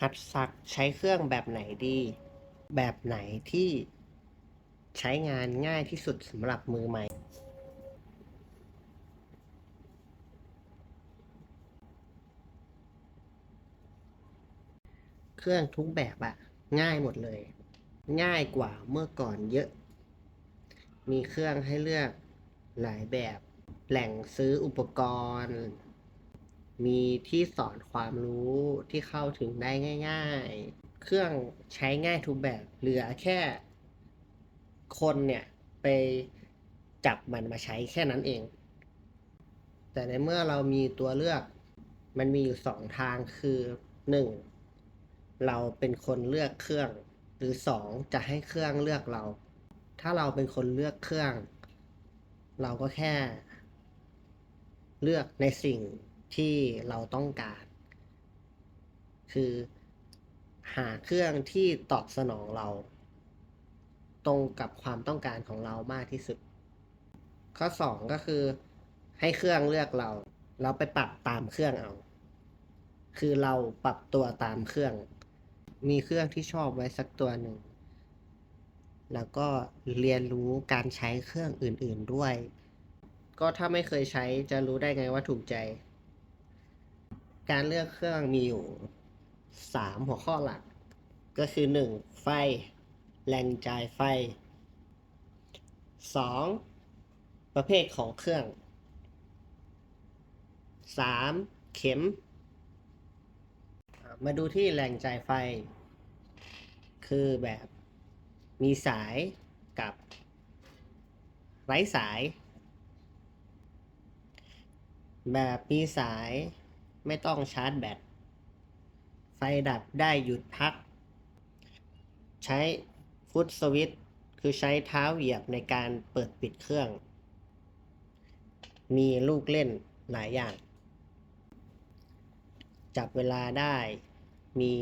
หัดสักใช้เครื่องแบบไหนดี แบบไหนที่ใช้งานง่ายที่สุดสำหรับมือใหม่ เครื่องทุกแบบอะง่ายหมดเลย ง่ายกว่าเมื่อก่อนเยอะ มีเครื่องให้เลือกหลายแบบ แหล่งซื้ออุปกรณ์ มีที่สอนความรู้ที่เข้าถึงได้ง่าย ๆ เครื่องใช้ง่ายทุกแบบ เหลือแค่คนเนี่ยไปจับมันมาใช้แค่นั้นเอง แต่ในเมื่อเรามีตัวเลือกมันมีอยู่สองทางคือหนึ่งเราเป็นคนเลือกเครื่อง หรือสองจะให้เครื่องเลือกเรา ถ้าเราเป็นคนเลือกเครื่อง เราก็แค่ เลือกในสิ่ง ที่เราต้องการ คือหาเครื่องที่ตอบสนองเรา ตรงกับความต้องการของเรามากที่สุด ข้อสองก็คือให้เครื่องเลือกเรา เราไปปรับตามเครื่องเอา คือเราปรับตัวตามเครื่อง มีเครื่องที่ชอบไว้สักตัวหนึ่ง แล้วก็เรียนรู้การใช้เครื่องอื่น ๆด้วย ก็ถ้าไม่เคยใช้จะรู้ได้ไงว่าถูกใจ การเลือกเครื่องมีอยู่สามหัวข้อหลัก ก็คือหนึ่งไฟ แรงจ่ายไฟสองประเภทของเครื่องสามเข็ม มาดูที่แหล่งจ่ายไฟ คือแบบมีสายกับไร้สาย แบบมีสาย ไม่ต้องชาร์จแบต ไฟดับได้หยุดพัก ใช้ฟุตสวิตคือใช้เท้าเหยียบในการเปิดปิดเครื่อง มีลูกเล่นหลายอย่าง จับเวลาได้ มี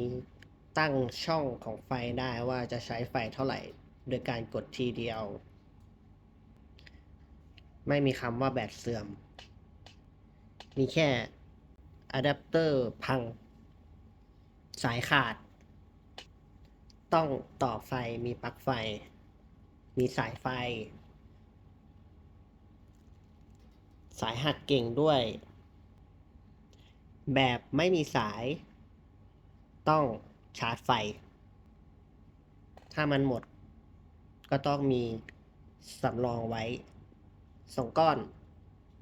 ตั้งช่องของไฟได้ว่าจะใช้ไฟเท่าไหร่ โดยการกดทีเดียว ไม่มีคำว่าแบตเสื่อม มีแค่ อะแดปเตอร์พัง สายขาด ต้องต่อไฟมีปลั๊กไฟ มีสายไฟ สายหักเก่งด้วย แบบไม่มีสาย ต้องชาร์จไฟ ถ้ามันหมด ก็ต้องมีสำรองไว้สองก้อน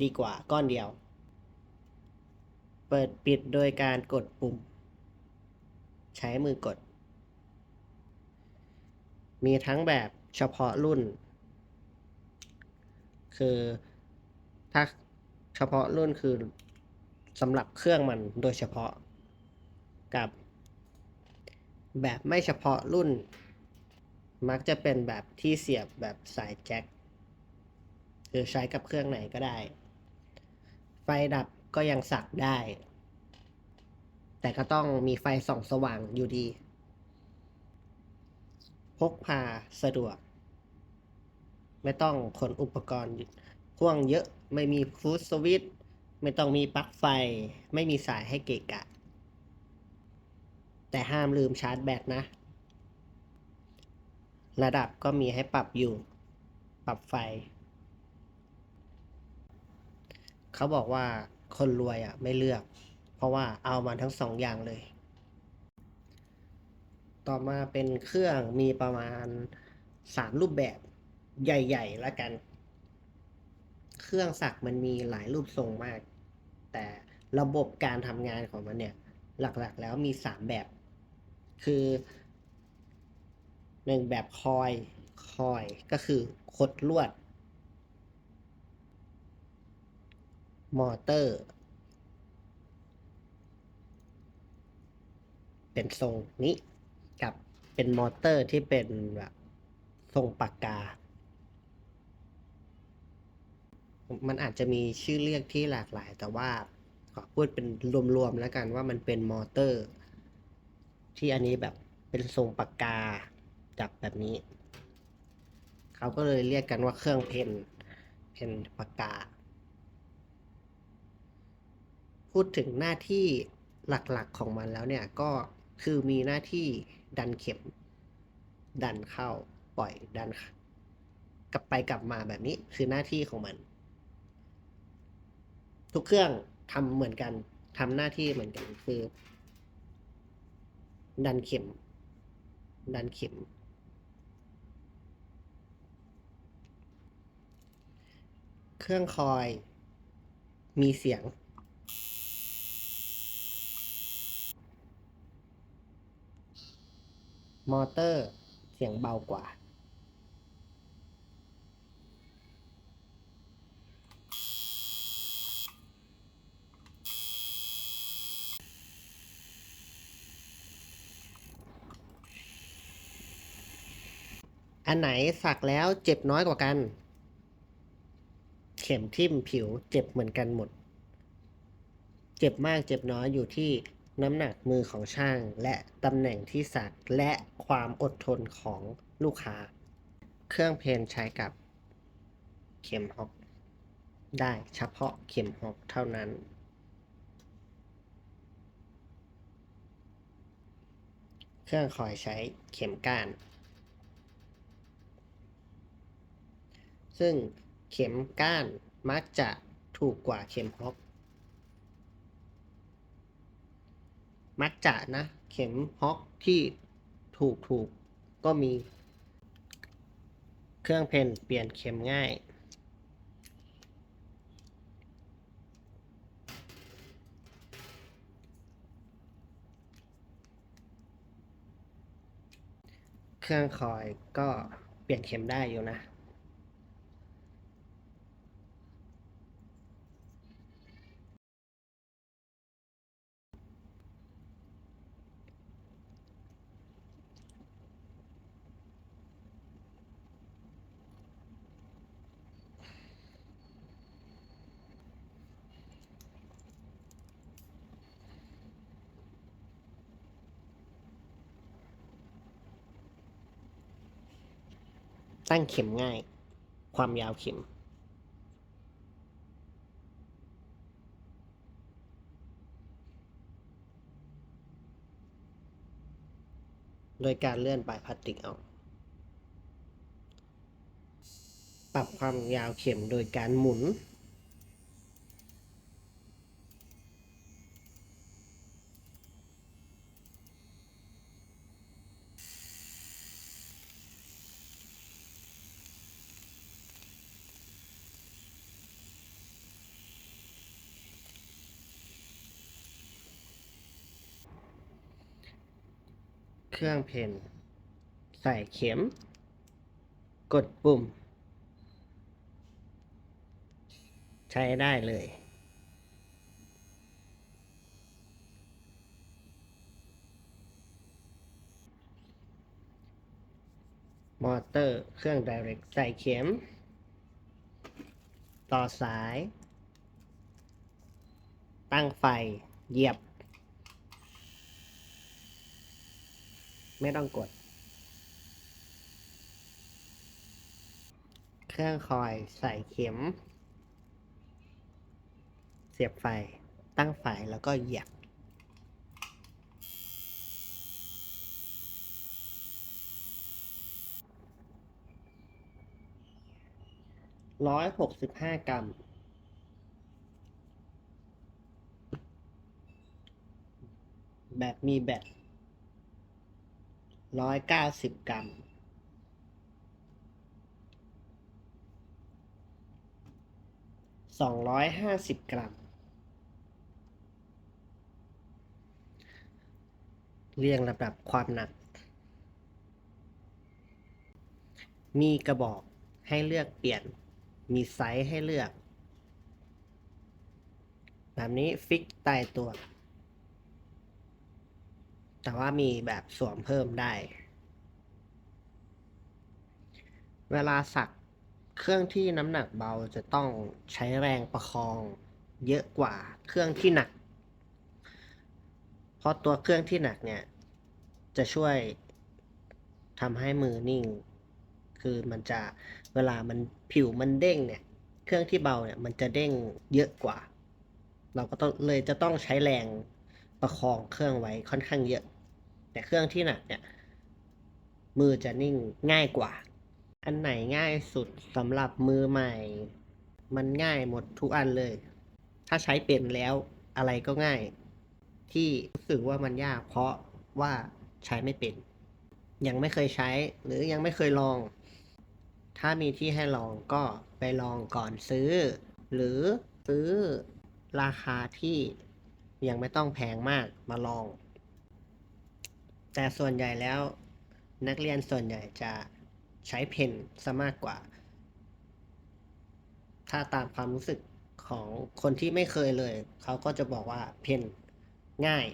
ดีกว่าก้อนเดียว เปิดปิดโดยการกดปุ่ม ใช้มือกด มีทั้งแบบเฉพาะรุ่น คือถ้าเฉพาะรุ่นคือสำหรับเครื่องมันโดยเฉพาะกับแบบไม่เฉพาะรุ่น มักจะเป็นแบบที่เสียบแบบสายแจ็คคือใช้กับเครื่องไหนก็ได้ ไฟดับ ก็ยังสักได้ แต่ก็ต้องมีไฟส่องสว่างอยู่ดี พกพาสะดวก ไม่ต้องขนอุปกรณ์พ่วงเยอะไม่มีฟูดสวิตช์ไม่ต้องมีปลั๊กไฟ ไม่มีสายให้เกะกะ แต่ห้ามลืมชาร์จแบตนะ ระดับก็มีให้ปรับอยู่ ปรับไฟ เขาบอกว่า คนรวยอะไม่เลือก เพราะว่าเอามาทั้งสองอย่างเลย ต่อมาเป็นเครื่องมีประมาณสามรูปแบบใหญ่ๆแล้วกัน เครื่องสักมันมีหลายรูปทรงมาก แต่ระบบการทำงานของมันเนี่ย หลักๆแล้วมีสามแบบ คือหนึ่งแบบคอยคอยก็คือคดลวด มอเตอร์ เป็นทรงนี้กับเป็นมอเตอร์ที่เป็นแบบทรงปากกา มันอาจจะมีชื่อเรียกที่หลากหลาย แต่ว่าขอพูดเป็นรวมๆแล้วกันว่ามันเป็นมอเตอร์ ที่อันนี้แบบเป็นทรงปากกาจับแบบนี้ เขาก็เลยเรียกกันว่าเครื่องเพนเพนปากกา พูดถึงหน้าที่หลักๆของมันแล้วเนี่ยก็คือมีหน้าที่ดันเข็ม ดันเข้าปล่อยดัน กลับไปกลับมาแบบนี้คือหน้าที่ของมัน ทุกเครื่องทำเหมือนกันทำหน้าที่เหมือนกันคือ ดันเข็ม ดันเข็ม เครื่องคอย มีเสียง มอเตอร์เสียงเบากว่า อันไหนสักแล้วเจ็บน้อยกว่ากัน เข็มทิ่มผิวเจ็บเหมือนกันหมด เจ็บมากเจ็บน้อยอยู่ที่ น้ำหนักมือของช่าง และตำแหน่งที่สักและความอดทนของลูกค้า เครื่องเพนใช้กับเข็มฮอกได้เฉพาะเข็มฮอกเท่านั้น เครื่องคอยใช้เข็มก้าน ซึ่งเข็มก้านมักจะถูกกว่าเข็มฮอก มักจะนะ เข็มฮอกที่ถูกถูกก็มี เครื่องเพนเปลี่ยนเข็มง่าย เครื่องคอยก็เปลี่ยนเข็มได้อยู่นะ ตั้งเข็มง่าย ความยาวเข็ม โดยการเลื่อนปลายพลาสติกออก ปรับความยาวเข็มโดยการหมุน เครื่องเพนใส่เข็ม กดปุ่ม ใช้ได้เลย มอเตอร์เครื่อง Direct ใส่เข็ม ต่อสาย ตั้งไฟเหยียบ ไม่ต้องกด เครื่องคอยใส่เข็ม เสียบไฟ ตั้งไฟแล้วก็เหยียบร้อยหกสิบห้ากรัม แบบมีแบต ร้อยเก้าสิบกรัม สองร้อยห้าสิบกรัม เรียงลำดับความหนัก มีกระบอกให้เลือกเปลี่ยน มีไซส์ให้เลือก แบบนี้ฟิกตายตัว แต่ว่ามีแบบสวมเพิ่มได้ เวลาสักเครื่องที่น้ำหนักเบาจะต้องใช้แรงประคองเยอะกว่าเครื่องที่หนัก เพราะตัวเครื่องที่หนักเนี่ย จะช่วยทำให้มือนิ่ง คือมันจะเวลามันผิวมันเด้งเนี่ย เครื่องที่เบาเนี่ยมันจะเด้งเยอะกว่า เราก็ต้องเลยจะต้องใช้แรงประคองเครื่องไว้ค่อนข้างเยอะ แต่เครื่องที่หนักเนี่ย มือจะนิ่งง่ายกว่า อันไหนง่ายสุดสำหรับมือใหม่ มันง่ายหมดทุกอันเลย ถ้าใช้เป็นแล้วอะไรก็ง่าย ที่รู้สึกว่ามันยากเพราะว่าใช้ไม่เป็น ยังไม่เคยใช้ หรือยังไม่เคยลอง ถ้ามีที่ให้ลองก็ไปลองก่อนซื้อ หรือซื้อราคาที่ยังไม่ต้องแพงมากมาลอง แต่ส่วนใหญ่แล้วนักเรียนส่วนใหญ่จะใช้เพนซะมากกว่า ถ้าตามความรู้สึกของคนที่ไม่เคยเลย เขาก็จะบอกว่าเพนง่าย